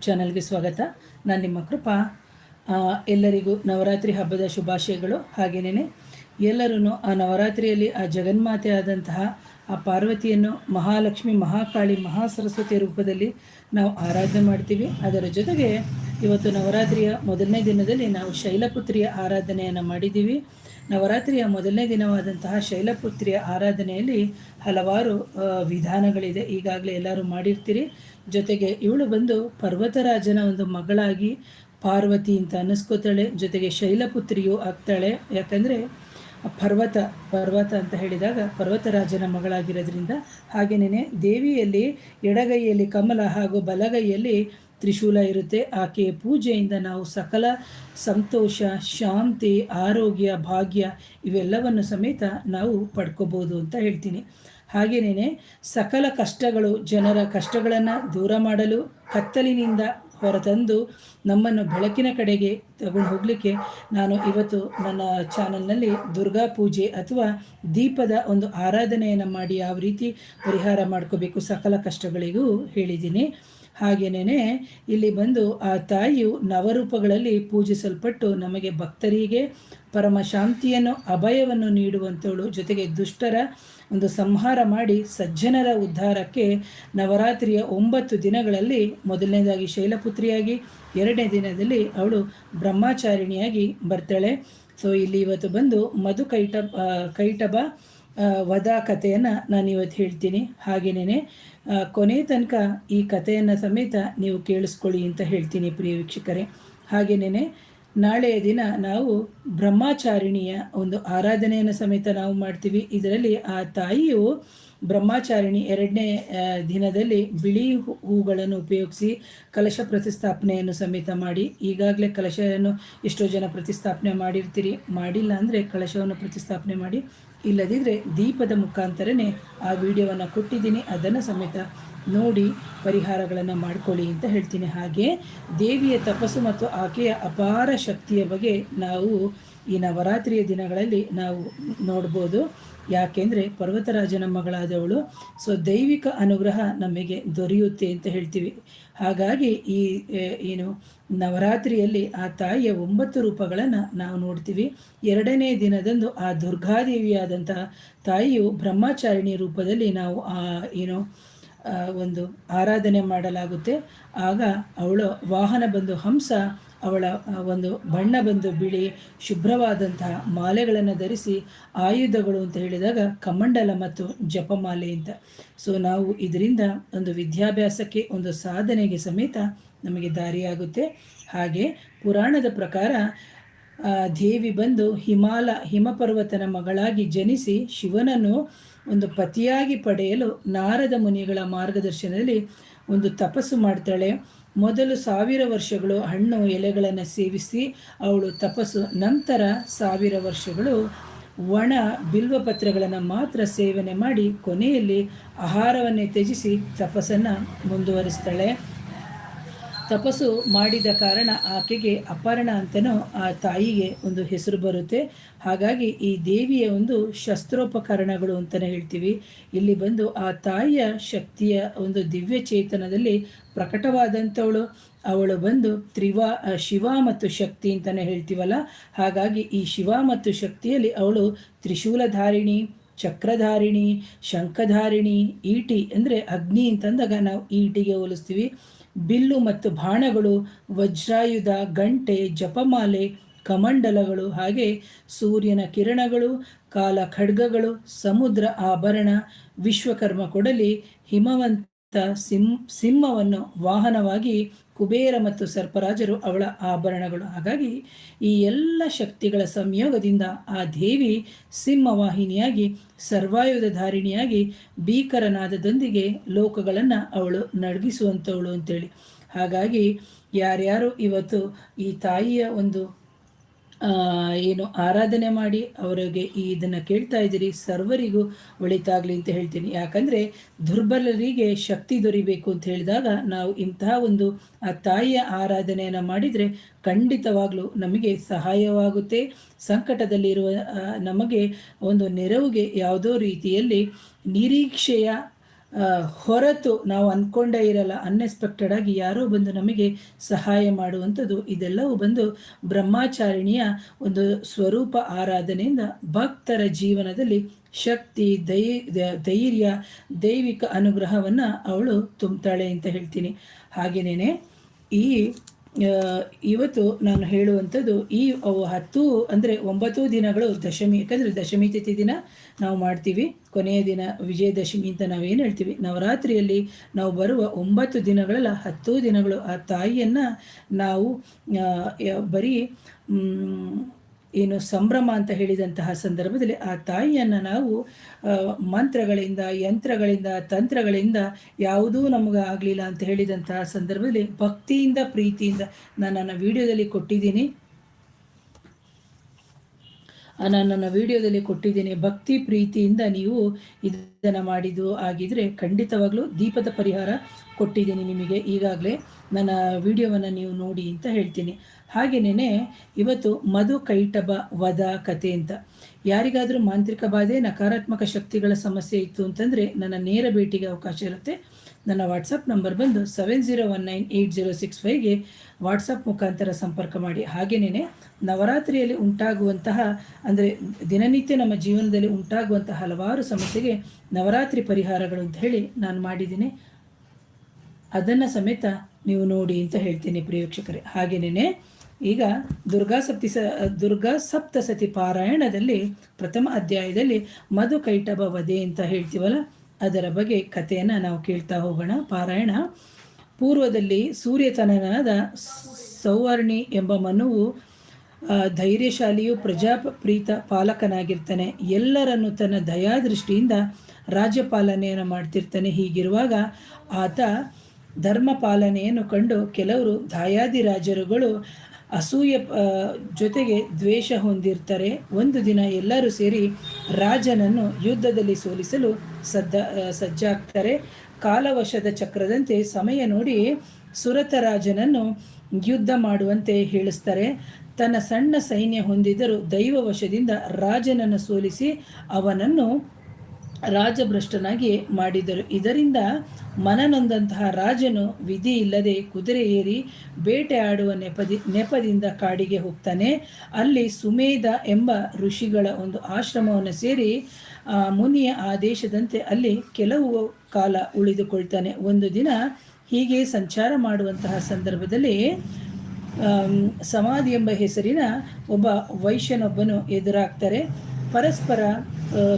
ಚಾನಲ್ಗೆ ಸ್ವಾಗತ. ನಾನು ನಿಮ್ಮ ಕೃಪಾ. ಎಲ್ಲರಿಗೂ ನವರಾತ್ರಿ ಹಬ್ಬದ ಶುಭಾಶಯಗಳು. ಹಾಗೆಯೇ ಎಲ್ಲರೂ ಆ ನವರಾತ್ರಿಯಲ್ಲಿ ಆ ಜಗನ್ಮಾತೆ ಆದಂತಹ ಆ ಪಾರ್ವತಿಯನ್ನು ಮಹಾಲಕ್ಷ್ಮಿ, ಮಹಾಕಾಳಿ, ಮಹಾಸರಸ್ವತಿಯ ರೂಪದಲ್ಲಿ ನಾವು ಆರಾಧನೆ ಮಾಡ್ತೀವಿ. ಅದರ ಜೊತೆಗೆ ಇವತ್ತು ನವರಾತ್ರಿಯ ಮೊದಲನೇ ದಿನದಲ್ಲಿ ನಾವು ಶೈಲಪುತ್ರಿಯ ಆರಾಧನೆಯನ್ನು ಮಾಡಿದ್ದೀವಿ. ನವರಾತ್ರಿಯ ಮೊದಲನೇ ದಿನವಾದಂತಹ ಶೈಲಪುತ್ರಿಯ ಆರಾಧನೆಯಲ್ಲಿ ಹಲವಾರು ವಿಧಾನಗಳಿದೆ. ಈಗಾಗಲೇ ಎಲ್ಲರೂ ಮಾಡಿರ್ತೀರಿ. ಜೊತೆಗೆ ಇವಳು ಬಂದು ಪರ್ವತರಾಜನ ಒಂದು ಮಗಳಾಗಿ ಪಾರ್ವತಿ ಅಂತ ಅನ್ನಿಸ್ಕೋತಾಳೆ. ಜೊತೆಗೆ ಶೈಲಪುತ್ರಿಯೂ ಆಗ್ತಾಳೆ. ಯಾಕಂದರೆ ಪರ್ವತ ಪರ್ವತ ಅಂತ ಹೇಳಿದಾಗ ಪರ್ವತರಾಜನ ಮಗಳಾಗಿರೋದ್ರಿಂದ ಹಾಗೆಯೇ ದೇವಿಯಲ್ಲಿ ಎಡಗೈಯಲ್ಲಿ ಕಮಲ ಹಾಗೂ ಬಲಗೈಯಲ್ಲಿ ತ್ರಿಶೂಲ ಇರುತ್ತೆ. ಆಕೆಯ ಪೂಜೆಯಿಂದ ನಾವು ಸಕಲ ಸಂತೋಷ, ಶಾಂತಿ, ಆರೋಗ್ಯ, ಭಾಗ್ಯ ಇವೆಲ್ಲವನ್ನು ಸಮೇತ ನಾವು ಪಡ್ಕೋಬೋದು ಅಂತ ಹೇಳ್ತೀನಿ. ಹಾಗೆಯೇ ಸಕಲ ಕಷ್ಟಗಳು ಜನರ ಕಷ್ಟಗಳನ್ನು ದೂರ ಮಾಡಲು ಕತ್ತಲಿನಿಂದ ಹೊರತಂದು ನಮ್ಮನ್ನು ಬೆಳಕಿನ ಕಡೆಗೆ ತಗೊಂಡು ಹೋಗಲಿಕ್ಕೆ ನಾನು ಇವತ್ತು ನನ್ನ ಚಾನಲ್ನಲ್ಲಿ ದುರ್ಗಾ ಪೂಜೆ ಅಥವಾ ದೀಪದ ಒಂದು ಆರಾಧನೆಯನ್ನು ಮಾಡಿ ಯಾವ ರೀತಿ ಪರಿಹಾರ ಮಾಡ್ಕೋಬೇಕು ಸಕಲ ಕಷ್ಟಗಳಿಗೂ ಹೇಳಿದ್ದೀನಿ. ಹಾಗೆಯೇ ಇಲ್ಲಿ ಬಂದು ಆ ತಾಯಿಯು ನವರೂಪಗಳಲ್ಲಿ ಪೂಜಿಸಲ್ಪಟ್ಟು ನಮಗೆ ಭಕ್ತರಿಗೆ ಪರಮ ಶಾಂತಿಯನ್ನು, ಅಭಯವನ್ನು ನೀಡುವಂಥವಳು. ಜೊತೆಗೆ ದುಷ್ಟರ ಒಂದು ಸಂಹಾರ ಮಾಡಿ ಸಜ್ಜನರ ಉದ್ಧಾರಕ್ಕೆ ನವರಾತ್ರಿಯ ಒಂಬತ್ತು ದಿನಗಳಲ್ಲಿ ಮೊದಲನೇದಾಗಿ ಶೈಲಪುತ್ರಿಯಾಗಿ ಎರಡನೇ ದಿನದಲ್ಲಿ ಅವಳು ಬ್ರಹ್ಮಚಾರಿಣಿಯಾಗಿ ಬರ್ತಾಳೆ. ಸೊ ಇಲ್ಲಿ ಇವತ್ತು ಬಂದು ಮಧು ಕೈಟ ಕೈಟಬ ವಧಾ ಕಥೆಯನ್ನು ನಾನು ಇವತ್ತು ಹೇಳ್ತೀನಿ. ಹಾಗೆಯೇ ಕೊನೆ ತನಕ ಈ ಕಥೆಯನ್ನು ಸಮೇತ ನೀವು ಕೇಳಿಸ್ಕೊಳ್ಳಿ ಅಂತ ಹೇಳ್ತೀನಿ ಪ್ರಿಯ ವೀಕ್ಷಕರೇ. ಹಾಗೆಯೇ ನಾಳೆಯ ದಿನ ನಾವು ಬ್ರಹ್ಮಚಾರಿಣಿಯ ಒಂದು ಆರಾಧನೆಯನ್ನು ಸಮೇತ ನಾವು ಮಾಡ್ತೀವಿ. ಇದರಲ್ಲಿ ಆ ತಾಯಿಯು ಬ್ರಹ್ಮಚಾರಿಣಿ ಎರಡನೇ ದಿನದಲ್ಲಿ ಬಿಳಿ ಹೂಗಳನ್ನು ಉಪಯೋಗಿಸಿ ಕಲಶ ಪ್ರತಿಸ್ಥಾಪನೆಯನ್ನು ಸಮೇತ ಮಾಡಿ, ಈಗಾಗಲೇ ಕಲಶವನ್ನು ಎಷ್ಟೋ ಜನ ಪ್ರತಿಸ್ಥಾಪನೆ ಮಾಡಿರ್ತೀರಿ. ಮಾಡಿಲ್ಲ ಅಂದರೆ ಕಲಶವನ್ನು ಪ್ರತಿಸ್ಥಾಪನೆ ಮಾಡಿ ಇಲ್ಲದಿದ್ದರೆ ದೀಪದ ಮುಖಾಂತರನೇ ಆ ವಿಡಿಯೋವನ್ನು ಕೊಟ್ಟಿದ್ದೀನಿ. ಅದನ್ನು ಸಮೇತ ನೋಡಿ ಪರಿಹಾರಗಳನ್ನು ಮಾಡ್ಕೊಳ್ಳಿ ಅಂತ ಹೇಳ್ತೀನಿ. ಹಾಗೆ ದೇವಿಯ ತಪಸ್ಸು ಮತ್ತು ಆಕೆಯ ಅಪಾರ ಶಕ್ತಿಯ ಬಗ್ಗೆ ನಾವು ಈ ನವರಾತ್ರಿಯ ದಿನಗಳಲ್ಲಿ ನಾವು ನೋಡ್ಬೋದು. ಯಾಕೆಂದರೆ ಪರ್ವತರಾಜನ ಮಗಳಾದವಳು, ಸೊ ದೈವಿಕ ಅನುಗ್ರಹ ನಮಗೆ ದೊರೆಯುತ್ತೆ ಅಂತ ಹೇಳ್ತೀವಿ. ಹಾಗಾಗಿ ಈ ಏನು ನವರಾತ್ರಿಯಲ್ಲಿ ಆ ತಾಯಿಯ ಒಂಬತ್ತು ರೂಪಗಳನ್ನು ನಾವು ನೋಡ್ತೀವಿ. ಎರಡನೇ ದಿನದಂದು ಆ ದುರ್ಗಾದೇವಿಯಾದಂತಹ ತಾಯಿಯು ಬ್ರಹ್ಮಚಾರಿಣಿ ರೂಪದಲ್ಲಿ ನಾವು, ಆ, ಏನು ಒಂದು ಆರಾಧನೆ ಮಾಡಲಾಗುತ್ತೆ. ಆಗ ಅವಳ ವಾಹನ ಬಂದು ಹಂಸ, ಅವಳ ಒಂದು ಬಣ್ಣ ಬಂದು ಬಿಳಿ ಶುಭ್ರವಾದಂತಹ ಮಾಲೆಗಳನ್ನು ಧರಿಸಿ ಆಯುಧಗಳು ಅಂತ ಹೇಳಿದಾಗ ಕಮಂಡಲ ಮತ್ತು ಜಪಮಾಲೆ ಅಂತ. ಸೊ ನಾವು ಇದರಿಂದ ಒಂದು ವಿದ್ಯಾಭ್ಯಾಸಕ್ಕೆ, ಒಂದು ಸಾಧನೆಗೆ ಸಮೇತ ನಮಗೆ ದಾರಿಯಾಗುತ್ತೆ. ಹಾಗೆ ಪುರಾಣದ ಪ್ರಕಾರ ದೇವಿ ಬಂದು ಹಿಮಾಲ, ಹಿಮಪರ್ವತನ ಮಗಳಾಗಿ ಜನಿಸಿ ಶಿವನನ್ನು ಒಂದು ಪತಿಯಾಗಿ ಪಡೆಯಲು ನಾರದ ಮುನಿಗಳ ಮಾರ್ಗದರ್ಶನದಲ್ಲಿ ಒಂದು ತಪಸ್ಸು ಮಾಡ್ತಾಳೆ. ಮೊದಲು ಸಾವಿರ ವರ್ಷಗಳು ಹಣ್ಣು ಎಲೆಗಳನ್ನು ಸೇವಿಸಿ ಅವಳು ತಪಸ್ಸು, ನಂತರ ಸಾವಿರ ವರ್ಷಗಳು ಒಣ ಬಿಲ್ವಪತ್ರಗಳನ್ನು ಮಾತ್ರ ಸೇವನೆ ಮಾಡಿ ಕೊನೆಯಲ್ಲಿ ಆಹಾರವನ್ನೇ ತ್ಯಜಿಸಿ ತಪಸ್ಸನ್ನು ಮುಂದುವರಿಸ್ತಾಳೆ. ತಪಸ್ಸು ಮಾಡಿದ ಕಾರಣ ಆಕೆಗೆ ಅಪರ್ಣ ಅಂತನೂ ಆ ತಾಯಿಗೆ ಒಂದು ಹೆಸರು ಬರುತ್ತೆ. ಹಾಗಾಗಿ ಈ ದೇವಿಯ ಒಂದು ಶಸ್ತ್ರೋಪಕರಣಗಳು ಅಂತಲೇ ಹೇಳ್ತೀವಿ. ಇಲ್ಲಿ ಬಂದು ಆ ತಾಯಿಯ ಶಕ್ತಿಯ ಒಂದು ದಿವ್ಯ ಚೇತನದಲ್ಲಿ ಪ್ರಕಟವಾದಂಥವಳು ಅವಳು ಬಂದು ತ್ರಿವಾ ಶಿವ ಮತ್ತು ಶಕ್ತಿ ಅಂತಲೇ ಹೇಳ್ತೀವಲ್ಲ. ಹಾಗಾಗಿ ಈ ಶಿವ ಮತ್ತು ಶಕ್ತಿಯಲ್ಲಿ ಅವಳು ತ್ರಿಶೂಲಧಾರಿಣಿ, ಚಕ್ರಧಾರಿಣಿ, ಶಂಖಧಾರಿಣಿ, ಈಟಿ ಅಂದರೆ ಅಗ್ನಿ ಅಂತಂದಾಗ ನಾವು ಈಟಿಗೆ ಹೋಲಿಸ್ತೀವಿ. ಬಿಲ್ಲು ಮತ್ತು ಬಾಣಗಳು, ವಜ್ರಾಯುಧ, ಗಂಟೆ, ಜಪಮಾಲೆ, ಕಮಂಡಲಗಳು, ಹಾಗೆ ಸೂರ್ಯನ ಕಿರಣಗಳು ಕಾಲ ಖಡ್ಗಗಳು ಸಮುದ್ರ ಆಭರಣ, ವಿಶ್ವಕರ್ಮ ಕೊಡಲಿ, ಹಿಮವಂತ ಸಿಂ, ಸಿಂಹವನ್ನು ವಾಹನವಾಗಿ ಕುಬೇರ ಮತ್ತು ಸರ್ಪರಾಜರು ಅವಳ ಆಭರಣಗಳು. ಹಾಗಾಗಿ ಈ ಎಲ್ಲ ಶಕ್ತಿಗಳ ಸಂಯೋಗದಿಂದ ಆ ದೇವಿ ಸಿಂಹವಾಹಿನಿಯಾಗಿ, ಸರ್ವಾಯುಧಧಾರಿಣಿಯಾಗಿ, ಭೀಕರನಾದದೊಂದಿಗೆ ಲೋಕಗಳನ್ನು ಅವಳು ನಡಗಿಸುವಂಥವಳು ಅಂತೇಳಿ. ಹಾಗಾಗಿ ಯಾರ್ಯಾರು ಇವತ್ತು ಈ ತಾಯಿಯ ಒಂದು ಏನು ಆರಾಧನೆ ಮಾಡಿ ಅವರಿಗೆ ಈ ಇದನ್ನು ಕೇಳ್ತಾ ಇದ್ದೀರಿ, ಸರ್ವರಿಗೂ ಒಳಿತಾಗಲಿ ಅಂತ ಹೇಳ್ತೀನಿ. ಯಾಕಂದರೆ ದುರ್ಬಲರಿಗೆ ಶಕ್ತಿ ದೊರಿಬೇಕು ಅಂತ ಹೇಳಿದಾಗ ನಾವು ಇಂತಹ ಒಂದು ಆ ತಾಯಿಯ ಆರಾಧನೆಯನ್ನು ಮಾಡಿದರೆ ಖಂಡಿತವಾಗಲೂ ನಮಗೆ ಸಹಾಯವಾಗುತ್ತೆ. ಸಂಕಟದಲ್ಲಿರುವ ನಮಗೆ ಒಂದು ನೆರವಿಗೆ ಯಾವುದೋ ರೀತಿಯಲ್ಲಿ ನಿರೀಕ್ಷೆಯ ಹೊರತು ನಾವು ಅಂದ್ಕೊಂಡೇ ಇರಲ್ಲ. ಅನ್ಎಕ್ಸ್ಪೆಕ್ಟೆಡ್ ಆಗಿ ಯಾರೋ ಬಂದು ನಮಗೆ ಸಹಾಯ ಮಾಡುವಂಥದ್ದು. ಇದೆಲ್ಲವೂ ಬಂದು ಬ್ರಹ್ಮಾಚಾರಿಣಿಯ ಒಂದು ಸ್ವರೂಪ ಆರಾಧನೆಯಿಂದ ಭಕ್ತರ ಜೀವನದಲ್ಲಿ ಶಕ್ತಿ, ದೈ ಧೈರ್ಯ, ದೈವಿಕ ಅನುಗ್ರಹವನ್ನು ಅವಳು ತುಂಬ್ತಾಳೆ ಅಂತ ಹೇಳ್ತೀನಿ. ಹಾಗೆಯೇ ಈ ಇವತ್ತು ನಾನು ಹೇಳುವಂಥದ್ದು ಈ ಹತ್ತು ಅಂದರೆ ಒಂಬತ್ತು ದಿನಗಳು ದಶಮಿ, ಯಾಕಂದರೆ ದಶಮಿ ತಿಥಿ ದಿನ ನಾವು ಮಾಡ್ತೀವಿ. ಕೊನೆಯ ದಿನ ವಿಜಯದಶಮಿ ಅಂತ ನಾವೇನು ಹೇಳ್ತೀವಿ? ನವರಾತ್ರಿಯಲ್ಲಿ ನಾವು ಬರುವ ಒಂಬತ್ತು ದಿನಗಳಲ್ಲ, ಹತ್ತು ದಿನಗಳು ಆ ತಾಯಿಯನ್ನು ನಾವು ಬರೀ ಏನು ಸಂಭ್ರಮ ಅಂತ ಹೇಳಿದಂತಹ ಸಂದರ್ಭದಲ್ಲಿ ಆ ತಾಯಿಯನ್ನು ನಾವು ಮಂತ್ರಗಳಿಂದ, ಯಂತ್ರಗಳಿಂದ, ತಂತ್ರಗಳಿಂದ ಯಾವುದೂ ನಮಗೆ ಆಗಲಿಲ್ಲ ಅಂತ ಹೇಳಿದಂತಹ ಸಂದರ್ಭದಲ್ಲಿ ಭಕ್ತಿಯಿಂದ, ಪ್ರೀತಿಯಿಂದ ನಾನು ನನ್ನ ವಿಡಿಯೋದಲ್ಲಿ ಕೊಟ್ಟಿದ್ದೀನಿ. ನಾನು ನನ್ನ ವಿಡಿಯೋದಲ್ಲಿ ಕೊಟ್ಟಿದ್ದೀನಿ. ಭಕ್ತಿ ಪ್ರೀತಿಯಿಂದ ನೀವು ಇದನ್ನು ಮಾಡಿದ್ದು ಆಗಿದ್ದರೆ ಖಂಡಿತವಾಗಲೂ ದೀಪದ ಪರಿಹಾರ ಕೊಟ್ಟಿದ್ದೀನಿ ನಿಮಗೆ. ಈಗಾಗಲೇ ನನ್ನ ವಿಡಿಯೋವನ್ನು ನೀವು ನೋಡಿ ಅಂತ ಹೇಳ್ತೀನಿ. ಹಾಗೆಯೇ ಇವತ್ತು ಮಧು ಕೈಟಬ ವದ ಕತೆ ಅಂತ. ಯಾರಿಗಾದರೂ ಮಾಂತ್ರಿಕ ಬಾಧೆ, ನಕಾರಾತ್ಮಕ ಶಕ್ತಿಗಳ ಸಮಸ್ಯೆ ಇತ್ತು ಅಂತಂದರೆ ನನ್ನ ನೇರ ಭೇಟಿಗೆ ಅವಕಾಶ ಇರುತ್ತೆ. ನನ್ನ ವಾಟ್ಸಪ್ ನಂಬರ್ ಬಂದು seven zero one nine eight zero six ಫೈವ್ಗೆ WhatsApp ಮುಖಾಂತರ ಸಂಪರ್ಕ ಮಾಡಿ. ಹಾಗೆಯೇ ನವರಾತ್ರಿಯಲ್ಲಿ ಉಂಟಾಗುವಂತಹ, ಅಂದರೆ ದಿನನಿತ್ಯ ನಮ್ಮ ಜೀವನದಲ್ಲಿ ಉಂಟಾಗುವಂತಹ ಹಲವಾರು ಸಮಸ್ಯೆಗೆ ನವರಾತ್ರಿ ಪರಿಹಾರಗಳು ಅಂತ ಹೇಳಿ ನಾನು ಮಾಡಿದ್ದೀನಿ. ಅದನ್ನು ಸಮೇತ ನೀವು ನೋಡಿ ಅಂತ ಹೇಳ್ತೀನಿ ಪ್ರಿಯ ವೀಕ್ಷಕರೇ. ಹಾಗೆಯೇ ಈಗ ದುರ್ಗಾ ಸಪ್ತಿ ಸ, ದುರ್ಗಾ ಸಪ್ತಸತಿ ಪಾರಾಯಣದಲ್ಲಿ ಪ್ರಥಮ ಅಧ್ಯಾಯದಲ್ಲಿ ಮಧು ಕೈಟಭ ವಧೆ ಅಂತ ಹೇಳ್ತೀವಲ್ಲ ಅದರ ಬಗ್ಗೆ ಕಥೆಯನ್ನು ನಾವು ಕೇಳ್ತಾ ಹೋಗೋಣ. ಪಾರಾಯಣ. ಪೂರ್ವದಲ್ಲಿ ಸೂರ್ಯತನನಾದ ಸೌವರ್ಣಿ ಎಂಬ ಮನುವು ಧೈರ್ಯಶಾಲಿಯು ಪ್ರಜಾಪ್ರೀತ ಪಾಲಕನಾಗಿರ್ತಾನೆ. ಎಲ್ಲರನ್ನು ತನ್ನ ದಯಾದೃಷ್ಟಿಯಿಂದ ರಾಜ್ಯಪಾಲನೆಯನ್ನು ಮಾಡ್ತಿರ್ತಾನೆ. ಹೀಗಿರುವಾಗ ಆತ ಧರ್ಮ ಪಾಲನೆಯನ್ನು ಕಂಡು ಕೆಲವರು ದಾಯಾದಿರಾಜರುಗಳು ಅಸೂಯೆ ಜೊತೆಗೆ ದ್ವೇಷ ಹೊಂದಿರ್ತಾರೆ. ಒಂದು ದಿನ ಎಲ್ಲರೂ ಸೇರಿ ರಾಜನನ್ನು ಯುದ್ಧದಲ್ಲಿ ಸೋಲಿಸಲು ಸದ್ದ ಸಜ್ಜಾಗ್ತಾರೆ. ಕಾಲವಶದ ಚಕ್ರದಂತೆ ಸಮಯ ನೋಡಿ ಸುರತ ರಾಜನನ್ನು ಯುದ್ಧ ಮಾಡುವಂತೆ ಹೇಳಿಸ್ತಾರೆ. ತನ್ನ ಸಣ್ಣ ಸೈನ್ಯ ಹೊಂದಿದ್ದರೂ ದೈವವಶದಿಂದ ರಾಜನನ್ನು ಸೋಲಿಸಿ ಅವನನ್ನು ರಾಜಭ್ರಷ್ಟನಾಗಿ ಮಾಡಿದರು. ಇದರಿಂದ ಮನನೊಂದಂತಹ ರಾಜನು ವಿಧಿ ಇಲ್ಲದೆ ಕುದುರೆ ಏರಿ ಬೇಟೆ ಆಡುವ ನೆಪದಿ, ನೆಪದಿಂದ ಕಾಡಿಗೆ ಹೋಗ್ತಾನೆ. ಅಲ್ಲಿ ಸುಮೇಧ ಎಂಬ ಋಷಿಗಳ ಒಂದು ಆಶ್ರಮವನ್ನು ಸೇರಿ ಮುನಿಯ ಆದೇಶದಂತೆ ಅಲ್ಲಿ ಕೆಲವು ಕಾಲ ಉಳಿದುಕೊಳ್ತಾನೆ. ಒಂದು ದಿನ ಹೀಗೆ ಸಂಚಾರ ಮಾಡುವಂತಹ ಸಂದರ್ಭದಲ್ಲಿ ಸಮಾಧಿ ಎಂಬ ಹೆಸರಿನ ಒಬ್ಬ ವೈಶ್ಯನೊಬ್ಬನು ಎದುರಾಗ್ತಾರೆ. ಪರಸ್ಪರ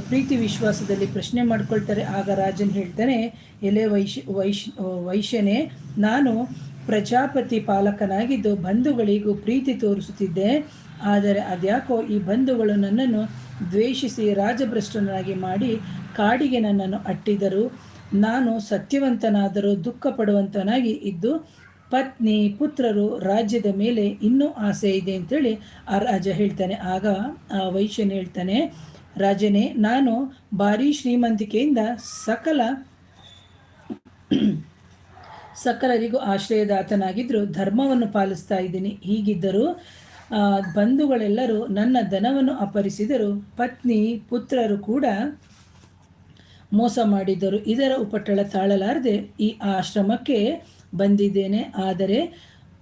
ಪ್ರೀತಿ ವಿಶ್ವಾಸದಲ್ಲಿ ಪ್ರಶ್ನೆ ಮಾಡ್ಕೊಳ್ತಾರೆ. ಆಗ ರಾಜನ್ ಹೇಳ್ತಾನೆ, ಎಲೆ ವೈಶ್ ವೈಶ್ ವೈಶ್ಯನೇ, ನಾನು ಪ್ರಜಾಪತಿ ಪಾಲಕನಾಗಿದ್ದು ಬಂಧುಗಳಿಗೂ ಪ್ರೀತಿ ತೋರಿಸುತ್ತಿದ್ದೆ. ಆದರೆ ಅದ್ಯಾಕೋ ಈ ಬಂಧುಗಳು ನನ್ನನ್ನು ದ್ವೇಷಿಸಿ ರಾಜಭ್ರಷ್ಟನಾಗಿ ಮಾಡಿ ಕಾಡಿಗೆ ನನ್ನನ್ನು ಅಟ್ಟಿದರು. ನಾನು ಸತ್ಯವಂತನಾದರೂ ದುಃಖ ಪಡುವಂತನಾಗಿ ಇದ್ದು ಪತ್ನಿ ಪುತ್ರರು ರಾಜ್ಯದ ಮೇಲೆ ಇನ್ನೂ ಆಸೆ ಇದೆ ಅಂತೇಳಿ ಆ ರಾಜ ಹೇಳ್ತಾನೆ. ಆಗ ಆ ವೈಶ್ಯನ ಹೇಳ್ತಾನೆ, ರಾಜನೇ, ನಾನು ಭಾರೀ ಶ್ರೀಮಂತಿಕೆಯಿಂದ ಸಕಲ ಸಕಲರಿಗೂ ಆಶ್ರಯದಾತನಾಗಿದ್ದರೂ ಧರ್ಮವನ್ನು ಪಾಲಿಸ್ತಾ ಇದ್ದೀನಿ. ಹೀಗಿದ್ದರೂ ಬಂಧುಗಳೆಲ್ಲರೂ ನನ್ನ ಧನವನ್ನು ಅಪಹರಿಸಿದರು ಪತ್ನಿ ಪುತ್ರರು ಕೂಡ ಮೋಸ ಮಾಡಿದ್ದರು. ಇದರ ಉಪಟಳ ತಾಳಲಾರದೆ ಈ ಆಶ್ರಮಕ್ಕೆ ಬಂದಿದ್ದೇನೆ. ಆದರೆ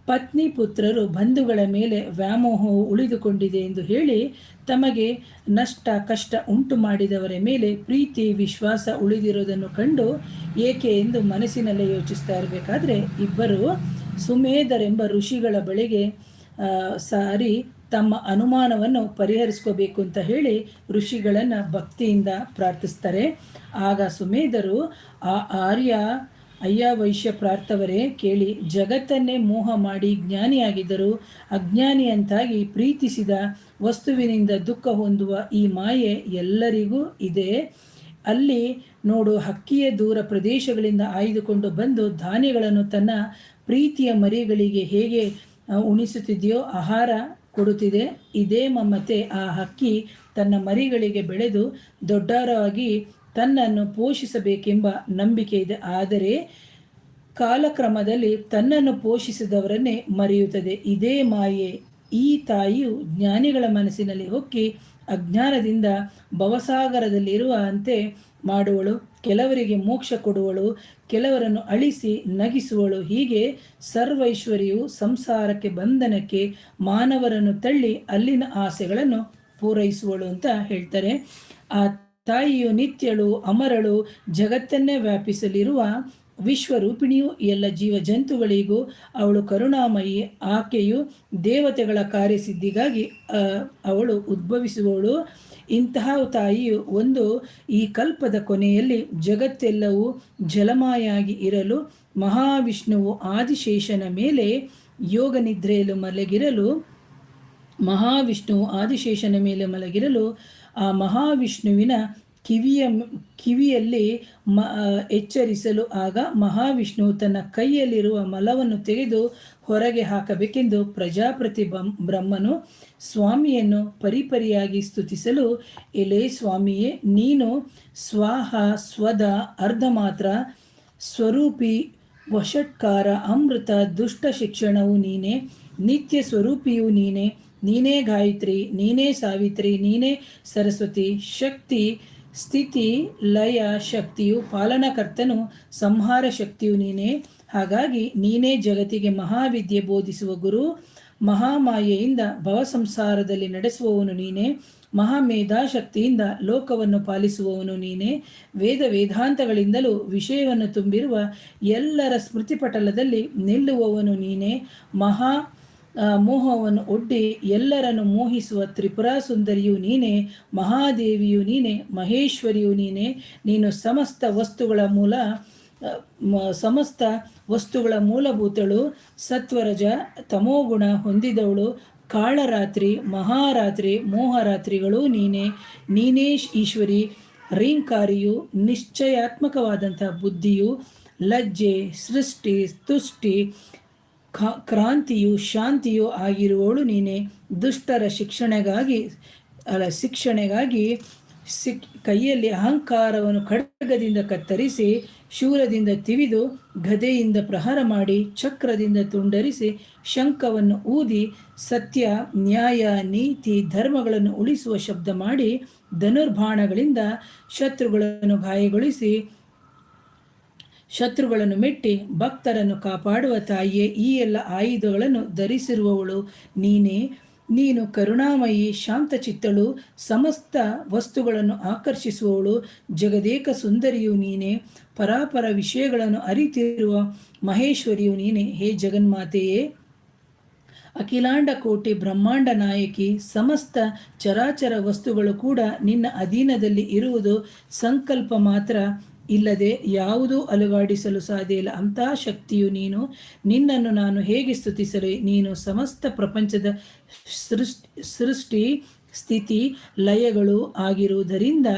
ಪತ್ನಿ ಪುತ್ರರು ಬಂಧುಗಳ ಮೇಲೆ ವ್ಯಾಮೋಹವು ಉಳಿದುಕೊಂಡಿದೆ ಎಂದು ಹೇಳಿ ತಮಗೆ ನಷ್ಟ ಕಷ್ಟ ಉಂಟು ಮಾಡಿದವರ ಮೇಲೆ ಪ್ರೀತಿ, ವಿಶ್ವಾಸ ಉಳಿದಿರೋದನ್ನು ಕಂಡು ಏಕೆ ಎಂದು ಮನಸ್ಸಿನಲ್ಲೇ ಯೋಚಿಸ್ತಾ ಇರಬೇಕಾದ್ರೆ ಇಬ್ಬರು ಸುಮೇಧರೆಂಬ ಋಷಿಗಳ ಬಳಿಗೆ ಸಾರಿ ತಮ್ಮ ಅನುಮಾನವನ್ನು ಪರಿಹರಿಸ್ಕೋಬೇಕು ಅಂತ ಹೇಳಿ ಋಷಿಗಳನ್ನು ಭಕ್ತಿಯಿಂದ ಪ್ರಾರ್ಥಿಸ್ತಾರೆ. ಆಗ ಸುಮೇಧರು, ಆ ಆರ್ಯ ಅಯ್ಯ ವೈಶ್ಯ ಪ್ರಾರ್ಥವರೇ ಕೇಳಿ, ಜಗತ್ತನ್ನೇ ಮೋಹ ಮಾಡಿ ಜ್ಞಾನಿಯಾಗಿದ್ದರು ಅಜ್ಞಾನಿಯಂತಾಗಿ ಪ್ರೀತಿಸಿದ ವಸ್ತುವಿನಿಂದ ದುಃಖ ಹೊಂದುವ ಈ ಮಾಯೆ ಎಲ್ಲರಿಗೂ ಇದೆ. ಅಲ್ಲಿ ನೋಡು, ಹಕ್ಕಿಯ ದೂರ ಪ್ರದೇಶಗಳಿಂದ ಆಯ್ದುಕೊಂಡು ಬಂದು ಧಾನ್ಯಗಳನ್ನು ತನ್ನ ಪ್ರೀತಿಯ ಮರಿಗಳಿಗೆ ಹೇಗೆ ಉಣಿಸುತ್ತಿದೆಯೋ ಆಹಾರ ಕೊಡುತ್ತಿದೆ. ಇದೇ ಮಮ್ಮತೆ ಆ ಹಕ್ಕಿ ತನ್ನ ಮರಿಗಳಿಗೆ ಬೆಳೆದು ದೊಡ್ಡವರಾಗಿ ತನ್ನನ್ನು ಪೋಷಿಸಬೇಕೆಂಬ ನಂಬಿಕೆ ಇದೆ. ಆದರೆ ಕಾಲಕ್ರಮದಲ್ಲಿ ತನ್ನನ್ನು ಪೋಷಿಸಿದವರನ್ನೇ ಮರೆಯುತ್ತದೆ. ಇದೇ ಮಾಯೆ. ಈ ತಾಯಿಯು ಜ್ಞಾನಿಗಳ ಮನಸ್ಸಿನಲ್ಲಿ ಹೊಕ್ಕಿ ಅಜ್ಞಾನದಿಂದ ಭವಸಾಗರದಲ್ಲಿರುವಂತೆ ಮಾಡುವಳು. ಕೆಲವರಿಗೆ ಮೋಕ್ಷ ಕೊಡುವಳು. ಕೆಲವರನ್ನು ಅಳಿಸಿ ನಗಿಸುವಳು. ಹೀಗೆ ಸರ್ವೈಶ್ವರ್ಯವು ಸಂಸಾರಕ್ಕೆ ಬಂಧನಕ್ಕೆ ಮಾನವರನ್ನು ತಳ್ಳಿ ಅಲ್ಲಿನ ಆಸೆಗಳನ್ನು ಪೂರೈಸುವಳು ಅಂತ ಹೇಳ್ತಾರೆ. ಆ ತಾಯಿಯು ನಿತ್ಯಳು, ಅಮರಳು, ಜಗತ್ತನ್ನೇ ವ್ಯಾಪಿಸಲಿರುವ ವಿಶ್ವರೂಪಿಣಿಯು ಎಲ್ಲ ಜೀವ ಜಂತುಗಳಿಗೂ ಅವಳು ಕರುಣಾಮಯಿ, ಆಕೆಯು ದೇವತೆಗಳ ಕಾರ್ಯಸಿದ್ಧಿಗಾಗಿ ಅವಳು ಉದ್ಭವಿಸುವವಳು ಇಂತಹ ತಾಯಿಯು ಒಂದು ಈ ಕಲ್ಪದ ಕೊನೆಯಲ್ಲಿ ಜಗತ್ತೆಲ್ಲವೂ ಜಲಮಾಯಾಗಿ ಇರಲು, ಮಹಾವಿಷ್ಣುವು ಆದಿಶೇಷನ ಮೇಲೆ ಯೋಗ ನಿದ್ರೆಯಲ್ಲೂ ಮಲಗಿರಲು, ಮಹಾವಿಷ್ಣುವು ಆದಿಶೇಷನ ಮೇಲೆ ಮಲಗಿರಲು ಆ ಮಹಾವಿಷ್ಣುವಿನ ಕಿವಿಯ ಕಿವಿಯಲ್ಲಿ ಮ ಎಚ್ಚರಿಸಲು ಆಗ ಮಹಾವಿಷ್ಣು ತನ್ನ ಕೈಯಲ್ಲಿರುವ ಮಲವನ್ನು ತೆಗೆದು ಹೊರಗೆ ಹಾಕಬೇಕೆಂದು ಪ್ರಜಾಪ್ರತಿ ಬ್ರಹ್ಮನು ಸ್ವಾಮಿಯನ್ನು ಪರಿಪರಿಯಾಗಿ ಸ್ತುತಿಸಲು, ಎಲೆ ಸ್ವಾಮಿಯೇ, ನೀನು ಸ್ವಾಹ ಸ್ವದ ಅರ್ಧ ಮಾತ್ರ ಸ್ವರೂಪಿ ವಷಟ್ಕಾರ ಅಮೃತ ದುಷ್ಟ ಶಿಕ್ಷಣವು ನೀನೇ, ನಿತ್ಯ ಸ್ವರೂಪಿಯು ನೀನೇ ನೀನೇ ಗಾಯತ್ರಿ, ನೀನೇ ಸಾವಿತ್ರಿ, ನೀನೇ ಸರಸ್ವತಿ, ಶಕ್ತಿ, ಸ್ಥಿತಿ, ಲಯ, ಶಕ್ತಿಯು ಪಾಲನಕರ್ತನು, ಸಂಹಾರ ಶಕ್ತಿಯು ನೀನೇ. ಹಾಗಾಗಿ ನೀನೇ ಜಗತ್ತಿಗೆ ಮಹಾವಿದ್ಯೆ ಬೋಧಿಸುವ ಗುರು, ಮಹಾಮಾಯೆಯಿಂದ ಭವಸಂಸಾರದಲ್ಲಿ ನಡೆಸುವವನು ನೀನೇ, ಮಹಾಮೇಧಾಶಕ್ತಿಯಿಂದ ಲೋಕವನ್ನು ಪಾಲಿಸುವವನು ನೀನೇ. ವೇದ ವೇದಾಂತಗಳಿಂದಲೂ ವಿಷಯವನ್ನು ತುಂಬಿರುವ ಎಲ್ಲರ ಸ್ಮೃತಿಪಟಲದಲ್ಲಿ ನಿಲ್ಲುವವನು ನೀನೇ. ಮಹಾ ಮೋಹವನ್ನು ಒಡ್ಡಿ ಎಲ್ಲರನ್ನು ಮೋಹಿಸುವ ತ್ರಿಪುರಾ ಸುಂದರಿಯು ನೀನೆ, ಮಹಾದೇವಿಯು ನೀನೆ, ಮಹೇಶ್ವರಿಯು ನೀನೆ. ನೀನು ಸಮಸ್ತ ವಸ್ತುಗಳ ಮೂಲ ಸಮಸ್ತ ವಸ್ತುಗಳ ಮೂಲಭೂತಳು. ಸತ್ವರಜ, ತಮೋಗುಣ ಹೊಂದಿದವಳು. ಕಾಳರಾತ್ರಿ, ಮಹಾರಾತ್ರಿ, ಮೋಹರಾತ್ರಿಗಳು ನೀನೆ. ನೀನೇಶ್ ಈಶ್ವರಿ ರೀಂಕಾರಿಯು ನಿಶ್ಚಯಾತ್ಮಕವಾದಂಥ ಬುದ್ಧಿಯು. ಲಜ್ಜೆ, ಸೃಷ್ಟಿ, ತುಷ್ಟಿ ಕ್ರಾಂತಿಯು ಶಾಂತಿಯು ಆಗಿರುವವಳು ನೀನೆ. ದುಷ್ಟರ ಶಿಕ್ಷಣೆಗಾಗಿ, ಅಲ್ಲ, ಶಿಕ್ಷಣೆಗಾಗಿ ಸಿಕ್, ಕೈಯಲ್ಲಿ ಅಹಂಕಾರವನ್ನು ಖಡ್ಗದಿಂದ ಕತ್ತರಿಸಿ, ಶೂಲದಿಂದ ತಿವಿದು, ಗದೆಯಿಂದ ಪ್ರಹಾರ ಮಾಡಿ, ಚಕ್ರದಿಂದ ತುಂಡರಿಸಿ, ಶಂಖವನ್ನು ಊದಿ, ಸತ್ಯ, ನ್ಯಾಯ, ನೀತಿ, ಧರ್ಮಗಳನ್ನು ಉಳಿಸುವ ಶಬ್ದ ಮಾಡಿ, ಧನುರ್ಬಾಣಗಳಿಂದ ಶತ್ರುಗಳನ್ನು ಗಾಯಗೊಳಿಸಿ ಶತ್ರುಗಳನ್ನು ಮೆಟ್ಟಿ ಭಕ್ತರನ್ನು ಕಾಪಾಡುವ ತಾಯಿಯೇ ಈ ಎಲ್ಲ ಆಯುಧಗಳನ್ನು ಧರಿಸಿರುವವಳು. ನೀನೇ, ನೀನು ಕರುಣಾಮಯಿ, ಶಾಂತಚಿತ್ತಳು, ಸಮಸ್ತ ವಸ್ತುಗಳನ್ನು ಆಕರ್ಷಿಸುವವಳು. ಜಗದೇಕ ಸುಂದರಿಯು ನೀನೇ, ಪರಾಪರ ವಿಷಯಗಳನ್ನು ಅರಿತಿರುವ ಮಹೇಶ್ವರಿಯು ನೀನೆ. ಹೇ ಜಗನ್ಮಾತೆಯೇ, ಅಖಿಲಾಂಡ ಕೋಟಿ ಬ್ರಹ್ಮಾಂಡ ನಾಯಕಿ, ಸಮಸ್ತ ಚರಾಚರ ವಸ್ತುಗಳು ಕೂಡ ನಿನ್ನ ಅಧೀನದಲ್ಲಿ ಇರುವುದು. ಸಂಕಲ್ಪ ಮಾತ್ರ ಇಲ್ಲದೆ ಯಾವುದೂ ಅಲುಗಾಡಿಸಲು ಸಾಧ್ಯ ಇಲ್ಲ. ಅಂತಹ ಶಕ್ತಿಯು ನೀನು, ನಿನ್ನನ್ನು ನಾನು ಹೇಗೆ ಸ್ತುತಿಸಲಿ? ನೀನು ಸಮಸ್ತ ಪ್ರಪಂಚದ ಸೃಷ್ಟಿ ಸೃಷ್ಟಿ, ಸ್ಥಿತಿ, ಲಯಗಳು ಆಗಿರುವುದರಿಂದ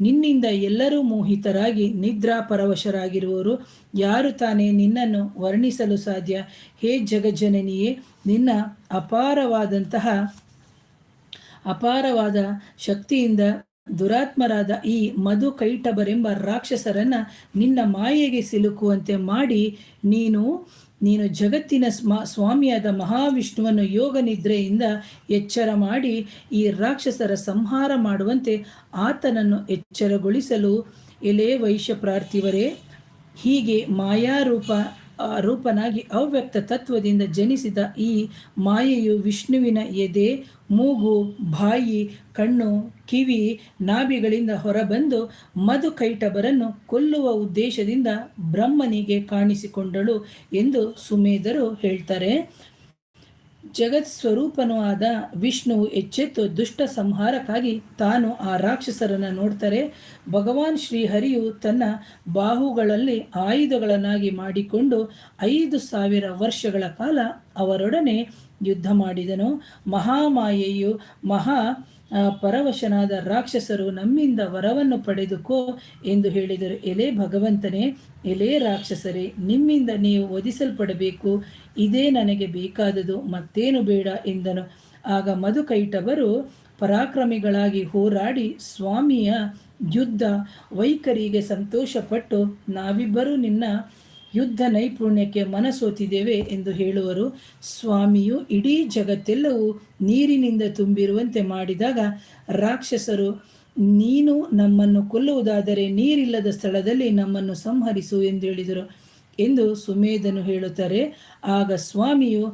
ನಿನ್ನಿಂದ ಎಲ್ಲರೂ ಮೋಹಿತರಾಗಿ ನಿದ್ರಾ ಪರವಶರಾಗಿರುವವರು ಯಾರು ತಾನೇ ನಿನ್ನನ್ನು ವರ್ಣಿಸಲು ಸಾಧ್ಯ? ಹೇ ಜಗಜ್ಜನನಿಯೇ ನಿನ್ನ ಅಪಾರವಾದಂತಹ, ಅಪಾರವಾದ ಶಕ್ತಿಯಿಂದ ದುರಾತ್ಮರಾದ ಈ ಮಧು ಕೈಟಬರೆಂಬ ರಾಕ್ಷಸರನ್ನ ನಿನ್ನ ಮಾಯೆಗೆ ಸಿಲುಕುವಂತೆ ಮಾಡಿ ನೀನು ನೀನು ಜಗತ್ತಿನ ಸ್ಮ, ಸ್ವಾಮಿಯಾದ ಮಹಾವಿಷ್ಣುವನ್ನು ಯೋಗ ನಿದ್ರೆಯಿಂದ ಎಚ್ಚರ ಮಾಡಿ ಈ ರಾಕ್ಷಸರ ಸಂಹಾರ ಮಾಡುವಂತೆ ಆತನನ್ನು ಎಚ್ಚರಗೊಳಿಸಲು ಎಲೆ ವೈಶ್ಯ ಪ್ರಾರ್ಥಿವರೇ, ಹೀಗೆ ಮಾಯಾರೂಪ ರೂಪನಾಗಿ ಅವ್ಯಕ್ತ ತತ್ವದಿಂದ ಜನಿಸಿದ ಈ ಮಾಯೆಯು ವಿಷ್ಣುವಿನ ಎದೆ, ಮೂಗು, ಬಾಯಿ, ಕಣ್ಣು, ಕಿವಿ, ನಾಭಿಗಳಿಂದ ಹೊರಬಂದು ಮಧು ಕೈಟಬರನ್ನು ಕೊಲ್ಲುವ ಉದ್ದೇಶದಿಂದ ಬ್ರಹ್ಮನಿಗೆ ಕಾಣಿಸಿಕೊಂಡಳು ಎಂದು ಸುಮೇಧರು ಹೇಳ್ತಾರೆ. ಜಗತ್ ಸ್ವರೂಪನೂ ಆದ ವಿಷ್ಣುವು ಎಚ್ಚೆತ್ತು ದುಷ್ಟ ಸಂಹಾರಕ್ಕಾಗಿ ತಾನು ಆ ರಾಕ್ಷಸರನ್ನು ನೋಡ್ತಾರೆ. ಭಗವಾನ್ ಶ್ರೀಹರಿಯು ತನ್ನ ಬಾಹುಗಳಲ್ಲಿ ಆಯುಧಗಳನ್ನಾಗಿ ಮಾಡಿಕೊಂಡು ಐದು ಸಾವಿರ ವರ್ಷಗಳ ಕಾಲ ಅವರೊಡನೆ ಯುದ್ಧ ಮಾಡಿದನು. ಮಹಾಮಾಯೆಯು ಮಹಾ ಪರವಶನಾದ ರಾಕ್ಷಸರು ನಮ್ಮಿಂದ ವರವನ್ನು ಪಡೆದುಕೋ ಎಂದು ಹೇಳಿದರು. ಎಲೆ ಭಗವಂತನೇ, ಎಲೆ ರಾಕ್ಷಸರೇ, ನಿಮ್ಮಿಂದ ನೀವು ವಧಿಸಲ್ಪಡಬೇಕು. ಇದೇ ನನಗೆ ಬೇಕಾದದು, ಮತ್ತೇನು ಬೇಡ ಎಂದನು. ಆಗ ಮಧುಕೈಟವರು ಪರಾಕ್ರಮಿಗಳಾಗಿ ಹೋರಾಡಿ ಸ್ವಾಮಿಯ ಯುದ್ಧ ವೈಖರಿಗೆ ಸಂತೋಷಪಟ್ಟು, ನಾವಿಬ್ಬರೂ ನಿನ್ನ ಯುದ್ಧ ನೈಪುಣ್ಯಕ್ಕೆ ಮನಸೋತಿದ್ದೇವೆ ಎಂದು ಹೇಳುವರು. ಸ್ವಾಮಿಯು ಇಡೀ ಜಗತ್ತೆಲ್ಲವೂ ನೀರಿನಿಂದ ತುಂಬಿರುವಂತೆ ಮಾಡಿದಾಗ ರಾಕ್ಷಸರು, ನೀನು ನಮ್ಮನ್ನು ಕೊಲ್ಲುವುದಾದರೆ ನೀರಿಲ್ಲದ ಸ್ಥಳದಲ್ಲಿ ನಮ್ಮನ್ನು ಸಂಹರಿಸು ಎಂದು ಹೇಳಿದರು ಎಂದು ಸುಮೇಧನು ಹೇಳುತ್ತಾರೆ. ಆಗ ಸ್ವಾಮಿಯು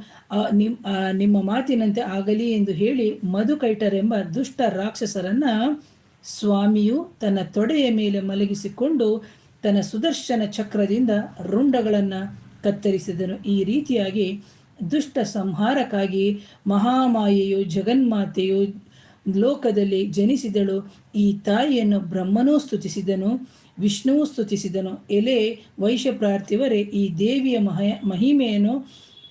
ನಿಮ್ಮ ನಿಮ್ಮ ಮಾತಿನಂತೆ ಆಗಲಿ ಎಂದು ಹೇಳಿ ಮಧುಕೈಟರೆಂಬ ದುಷ್ಟ ರಾಕ್ಷಸರನ್ನ ಸ್ವಾಮಿಯು ತನ್ನ ತೊಡೆಯ ಮೇಲೆ ಮಲಗಿಸಿಕೊಂಡು ತನ್ನ ಸುದರ್ಶನ ಚಕ್ರದಿಂದ ರುಂಡಗಳನ್ನು ಕತ್ತರಿಸಿದನು. ಈ ರೀತಿಯಾಗಿ ದುಷ್ಟ ಸಂಹಾರಕ್ಕಾಗಿ ಮಹಾಮಾಯೆಯು, ಜಗನ್ಮಾತೆಯು ಲೋಕದಲ್ಲಿ ಜನಿಸಿದಳು. ಈ ತಾಯಿಯನ್ನು ಬ್ರಹ್ಮನೂ ಸ್ತುತಿಸಿದನು, ವಿಷ್ಣುವು ಸ್ತುತಿಸಿದನು. ಎಲೆ ವೈಶ್ಯಪ್ರಾರ್ಥಿವರೇ ಈ ದೇವಿಯ ಮಹ, ಮಹಿಮೆಯನ್ನು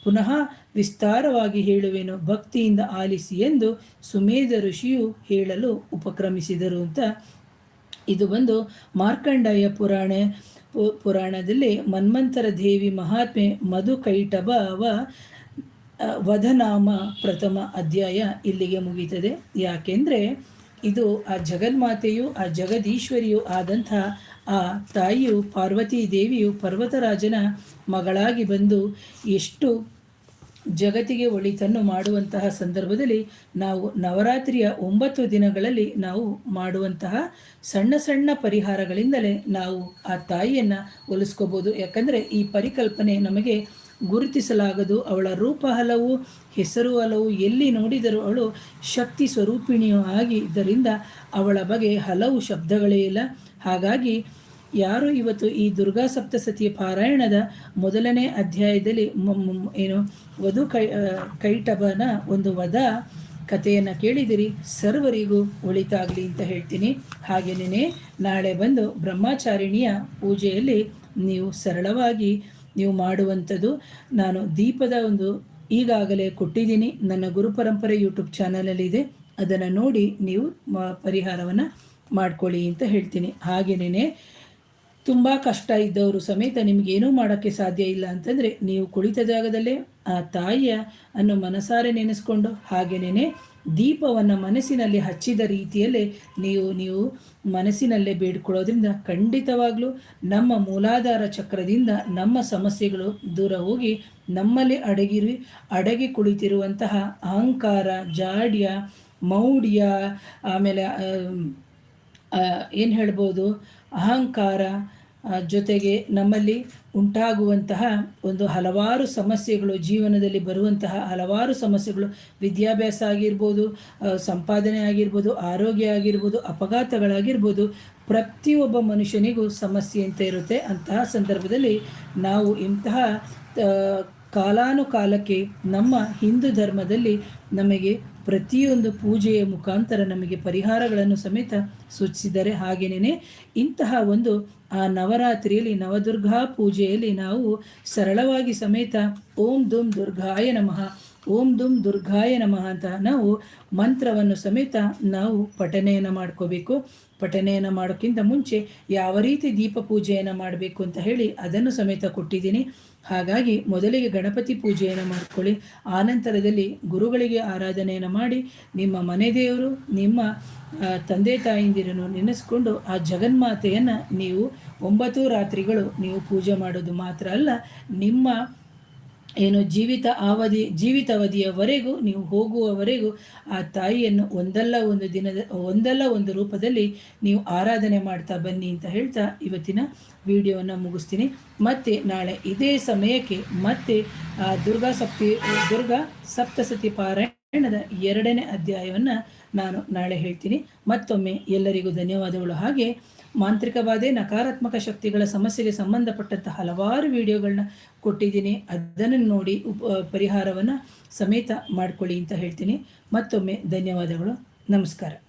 ಪುನಃ ವಿಸ್ತಾರವಾಗಿ ಹೇಳುವೆನು. ಭಕ್ತಿಯಿಂದ ಆಲಿಸಿ ಎಂದು ಸುಮೇಧ ಋಷಿಯು ಹೇಳಲು ಉಪಕ್ರಮಿಸಿದರು ಅಂತ ಇದು ಬಂದು ಮಾರ್ಕಂಡಾಯ ಪುರಾಣ ಪುರಾಣದಲ್ಲಿ ಮನ್ಮಂತರ ದೇವಿ ಮಹಾತ್ಮೆ ಮಧು ಕೈಟಭವ ವಧನಾಮ ಪ್ರಥಮ ಅಧ್ಯಾಯ ಇಲ್ಲಿಗೆ ಮುಗೀತದೆ. ಯಾಕೆಂದರೆ ಇದು ಆ ಜಗನ್ಮಾತೆಯು, ಆ ಜಗದೀಶ್ವರಿಯು ಆದಂಥ ಆ ತಾಯಿಯು ಪಾರ್ವತೀ ದೇವಿಯು ಪರ್ವತರಾಜನ ಮಗಳಾಗಿ ಬಂದು ಎಷ್ಟು ಜಗತ್ತಿಗೆ ಒಳಿತನ್ನು ಮಾಡುವಂತಹ ಸಂದರ್ಭದಲ್ಲಿ ನಾವು ನವರಾತ್ರಿಯ ಒಂಬತ್ತು ದಿನಗಳಲ್ಲಿ ನಾವು ಮಾಡುವಂತಹ ಸಣ್ಣ ಸಣ್ಣ ಪರಿಹಾರಗಳಿಂದಲೇ ನಾವು ಆ ತಾಯಿಯನ್ನು ಒಲಿಸ್ಕೋಬೋದು. ಯಾಕಂದರೆ ಈ ಪರಿಕಲ್ಪನೆ ನಮಗೆ ಗುರುತಿಸಲಾಗದು. ಅವಳ ರೂಪ ಹಲವು, ಹೆಸರು ಹಲವು, ಎಲ್ಲಿ ನೋಡಿದರೂ ಅವಳು ಶಕ್ತಿ ಸ್ವರೂಪಿಣಿಯೂ ಆಗಿ ಇದರಿಂದ ಅವಳ ಬಗ್ಗೆ ಹಲವು ಶಬ್ದಗಳೇ ಇಲ್ಲ. ಹಾಗಾಗಿ ಯಾರು ಇವತ್ತು ಈ ದುರ್ಗಾ ಸಪ್ತಸತಿಯ ಪಾರಾಯಣದ ಮೊದಲನೇ ಅಧ್ಯಾಯದಲ್ಲಿ ಏನು ವಧು ಕೈ ಕೈಟಬನ ಒಂದು ವದ ಕಥೆಯನ್ನು ಕೇಳಿದಿರಿ, ಸರ್ವರಿಗೂ ಒಳಿತಾಗಲಿ ಅಂತ ಹೇಳ್ತೀನಿ. ಹಾಗೆಯೇ ನಾಳೆ ಬಂದು ಬ್ರಹ್ಮಚಾರಿಣಿಯ ಪೂಜೆಯಲ್ಲಿ ನೀವು ಸರಳವಾಗಿ ನೀವು ಮಾಡುವಂಥದ್ದು, ನಾನು ದೀಪದ ಒಂದು ಈಗಾಗಲೇ ಕೊಟ್ಟಿದ್ದೀನಿ. ನನ್ನ ಗುರು ಪರಂಪರೆ ಯೂಟ್ಯೂಬ್ ಚಾನಲಲ್ಲಿದೆ ಅದನ್ನು ನೋಡಿ ನೀವು ಪರಿಹಾರವನ್ನು ಮಾಡ್ಕೊಳ್ಳಿ ಅಂತ ಹೇಳ್ತೀನಿ. ಹಾಗೆಯೇ ತುಂಬ ಕಷ್ಟ ಇದ್ದವರು ಸಮೇತ ನಿಮಗೇನೂ ಮಾಡೋಕ್ಕೆ ಸಾಧ್ಯ ಇಲ್ಲ ಅಂತಂದರೆ ನೀವು ಕುಳಿತ ಜಾಗದಲ್ಲೇ ಆ ತಾಯಿಯ ಅನ್ನು ಮನಸಾರೆ ನೆನೆಸ್ಕೊಂಡು ಹಾಗೆಯೇ ದೀಪವನ್ನು ಮನಸ್ಸಿನಲ್ಲಿ ಹಚ್ಚಿದ ರೀತಿಯಲ್ಲೇ ನೀವು ನೀವು ಮನಸ್ಸಿನಲ್ಲೇ ಬೇಡ್ಕೊಳ್ಳೋದ್ರಿಂದ ಖಂಡಿತವಾಗ್ಲೂ ನಮ್ಮ ಮೂಲಾಧಾರ ಚಕ್ರದಿಂದ ನಮ್ಮ ಸಮಸ್ಯೆಗಳು ದೂರ ಹೋಗಿ ನಮ್ಮಲ್ಲಿ ಅಡಗಿರಿ, ಅಡಗಿ ಕುಳಿತಿರುವಂತಹ ಅಹಂಕಾರ, ಜಾಡ್ಯ, ಮೌಢ್ಯ, ಆಮೇಲೆ ಏನು ಹೇಳ್ಬೋದು, ಅಹಂಕಾರ ಜೊತೆಗೆ ನಮ್ಮಲ್ಲಿ ಉಂಟಾಗುವಂತಹ ಒಂದು ಹಲವಾರು ಸಮಸ್ಯೆಗಳು, ಜೀವನದಲ್ಲಿ ಬರುವಂತಹ ಹಲವಾರು ಸಮಸ್ಯೆಗಳು, ವಿದ್ಯಾಭ್ಯಾಸ ಆಗಿರ್ಬೋದು ಸಂಪಾದನೆ ಆಗಿರ್ಬೋದು, ಆರೋಗ್ಯ ಆಗಿರ್ಬೋದು, ಅಪಘಾತಗಳಾಗಿರ್ಬೋದು, ಪ್ರತಿಯೊಬ್ಬ ಮನುಷ್ಯನಿಗೂ ಸಮಸ್ಯೆ ಅಂತ ಇರುತ್ತೆ. ಅಂತಹ ಸಂದರ್ಭದಲ್ಲಿ ನಾವು ಇಂತಹ ಕಾಲಾನುಕಾಲಕ್ಕೆ ನಮ್ಮ ಹಿಂದೂ ಧರ್ಮದಲ್ಲಿ ನಮಗೆ ಪ್ರತಿಯೊಂದು ಪೂಜೆಯ ಮುಖಾಂತರ ನಮಗೆ ಪರಿಹಾರಗಳನ್ನು ಸಮೇತ ಸೂಚಿಸಿದರೆ ಹಾಗೇನೇ ಇಂತಹ ಒಂದು ಆ ನವರಾತ್ರಿಯಲ್ಲಿ ನವದುರ್ಗಾ ಪೂಜೆಯಲ್ಲಿ ನಾವು ಸರಳವಾಗಿ ಸಮೇತ ಓಂ ದುಂ ದುರ್ಗಾಯ ನಮಃ. ಓಂ ದುಂ ದುರ್ಗಾಯ ನಮಃ ಅಂತ ನಾವು ಮಂತ್ರವನ್ನು ಸಮೇತ ನಾವು ಪಠನೆಯನ್ನು ಮಾಡ್ಕೋಬೇಕು. ಪಠನೆಯನ್ನು ಮಾಡೋಕ್ಕಿಂತ ಮುಂಚೆ ಯಾವ ರೀತಿ ದೀಪ ಪೂಜೆಯನ್ನು ಮಾಡಬೇಕು ಅಂತ ಹೇಳಿ ಅದನ್ನು ಸಮೇತ ಕೊಟ್ಟಿದ್ದೀನಿ. ಹಾಗಾಗಿ ಮೊದಲಿಗೆ ಗಣಪತಿ ಪೂಜೆಯನ್ನು ಮಾಡ್ಕೊಳ್ಳಿ. ಆನಂತರದಲ್ಲಿ ಗುರುಗಳಿಗೆ ಆರಾಧನೆಯನ್ನು ಮಾಡಿ ನಿಮ್ಮ ಮನೆ ದೇವರು, ನಿಮ್ಮ ತಂದೆ ತಾಯಿಂದಿರನ್ನು ನೆನೆಸ್ಕೊಂಡು ಆ ಜಗನ್ಮಾತೆಯನ್ನು ನೀವು ಒಂಬತ್ತು ರಾತ್ರಿಗಳು ನೀವು ಪೂಜೆ ಮಾಡೋದು ಮಾತ್ರ ಅಲ್ಲ, ನಿಮ್ಮ ಏನು ಜೀವಿತ ಅವಧಿ, ಜೀವಿತಾವಧಿಯವರೆಗೂ, ನೀವು ಹೋಗುವವರೆಗೂ ಆ ತಾಯಿಯನ್ನು ಒಂದಲ್ಲ ಒಂದು ದಿನದ, ಒಂದಲ್ಲ ಒಂದು ರೂಪದಲ್ಲಿ ನೀವು ಆರಾಧನೆ ಮಾಡ್ತಾ ಬನ್ನಿ ಅಂತ ಹೇಳ್ತಾ ಇವತ್ತಿನ ವಿಡಿಯೋವನ್ನು ಮುಗಿಸ್ತೀನಿ. ಮತ್ತೆ ನಾಳೆ ಇದೇ ಸಮಯಕ್ಕೆ ಮತ್ತೆ, ಆ, ದುರ್ಗಾ ಸಪ್ತಿ, ದುರ್ಗಾ ಸಪ್ತಸತಿ ಪಾರಾಯಣದ ಎರಡನೇ ಅಧ್ಯಾಯವನ್ನು ನಾನು ನಾಳೆ ಹೇಳ್ತೀನಿ. ಮತ್ತೊಮ್ಮೆ ಎಲ್ಲರಿಗೂ ಧನ್ಯವಾದಗಳು. ಹಾಗೆ ಮಾಂತ್ರಿಕ ನಕಾರಾತ್ಮಕ ಶಕ್ತಿಗಳ ಸಮಸ್ಯೆಗೆ ಸಂಬಂಧಪಟ್ಟಂಥ ಹಲವಾರು ವಿಡಿಯೋಗಳನ್ನ ಕೊಟ್ಟಿದ್ದೀನಿ. ಅದನ್ನು ನೋಡಿ ಉಪ ಪರಿಹಾರವನ್ನು ಸಮೇತ ಮಾಡ್ಕೊಳ್ಳಿ ಅಂತ ಹೇಳ್ತೀನಿ. ಮತ್ತೊಮ್ಮೆ ಧನ್ಯವಾದಗಳು. ನಮಸ್ಕಾರ.